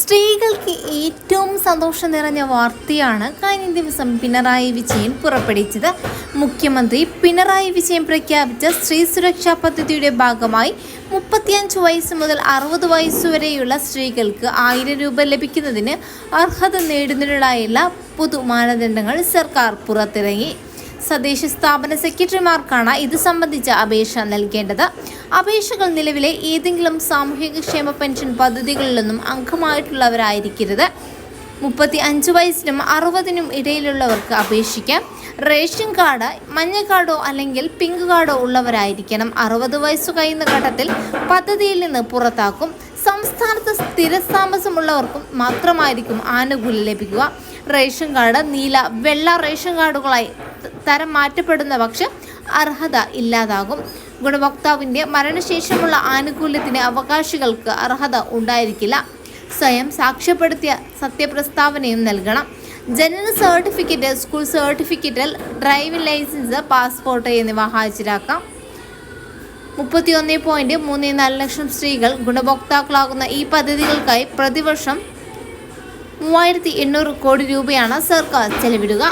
സ്ത്രീകൾക്ക് ഏറ്റവും സന്തോഷം നിറഞ്ഞ വാർത്തയാണ് കഴിഞ്ഞ ദിവസം പിണറായി വിജയൻ പുറപ്പെടുവിച്ചത്. മുഖ്യമന്ത്രി പിണറായി വിജയൻ പ്രഖ്യാപിച്ച സ്ത്രീ സുരക്ഷാ പദ്ധതിയുടെ ഭാഗമായി മുപ്പത്തിയഞ്ച് വയസ്സ് മുതൽ അറുപത് വയസ്സ് വരെയുള്ള സ്ത്രീകൾക്ക് ആയിരം രൂപ ലഭിക്കുന്നതിന് അർഹത നേടുന്നതിനുള്ള പൊതു മാനദണ്ഡങ്ങൾ സർക്കാർ പുറത്തിറങ്ങി. തദ്ദേശ സ്ഥാപന സെക്രട്ടറിമാർക്കാണ് ഇത് സംബന്ധിച്ച അപേക്ഷ നൽകേണ്ടത്. അപേക്ഷകൾ നിലവിലെ ഏതെങ്കിലും സാമൂഹിക ക്ഷേമ പെൻഷൻ പദ്ധതികളിലൊന്നും അംഗമായിട്ടുള്ളവരായിരിക്കരുത്. മുപ്പത്തി അഞ്ച് വയസ്സിനും അറുപതിനും ഇടയിലുള്ളവർക്ക് അപേക്ഷിക്കാം. റേഷൻ കാർഡ് മഞ്ഞ കാർഡോ അല്ലെങ്കിൽ പിങ്ക് കാർഡോ ഉള്ളവരായിരിക്കണം. അറുപത് വയസ്സ് കഴിയുന്ന ഘട്ടത്തിൽ പദ്ധതിയിൽ നിന്ന് പുറത്താക്കും. സംസ്ഥാനത്ത് സ്ഥിരതാമസമുള്ളവർക്കും മാത്രമായിരിക്കും ആനുകൂല്യം ലഭിക്കുക. റേഷൻ കാർഡ് നീല വെള്ള റേഷൻ കാർഡുകളായി തരം മാറ്റപ്പെടുന്ന പക്ഷം അർഹത ഇല്ലാതാകും. ഗുണഭോക്താവിന്റെ മരണശേഷമുള്ള ആനുകൂല്യത്തിന് അവകാശികൾക്ക് അർഹത ഉണ്ടായിരിക്കില്ല. സ്വയം സാക്ഷ്യപ്പെടുത്തിയ സത്യപ്രസ്താവനയും നൽകണം. ജനന സർട്ടിഫിക്കറ്റ് സ്കൂൾ സർട്ടിഫിക്കറ്റിൽ ഡ്രൈവിംഗ് ലൈസൻസ് പാസ്പോർട്ട് എന്നിവ ഹാജരാക്കാം. മുപ്പത്തിയൊന്ന് പോയിന്റ് മൂന്ന് നാല് ലക്ഷം സ്ത്രീകൾ ഗുണഭോക്താക്കളാകുന്ന ഈ പദ്ധതികൾക്കായി പ്രതിവർഷം മൂവായിരത്തി എണ്ണൂറ് കോടി രൂപയാണ് സർക്കാർ ചെലവിടുക.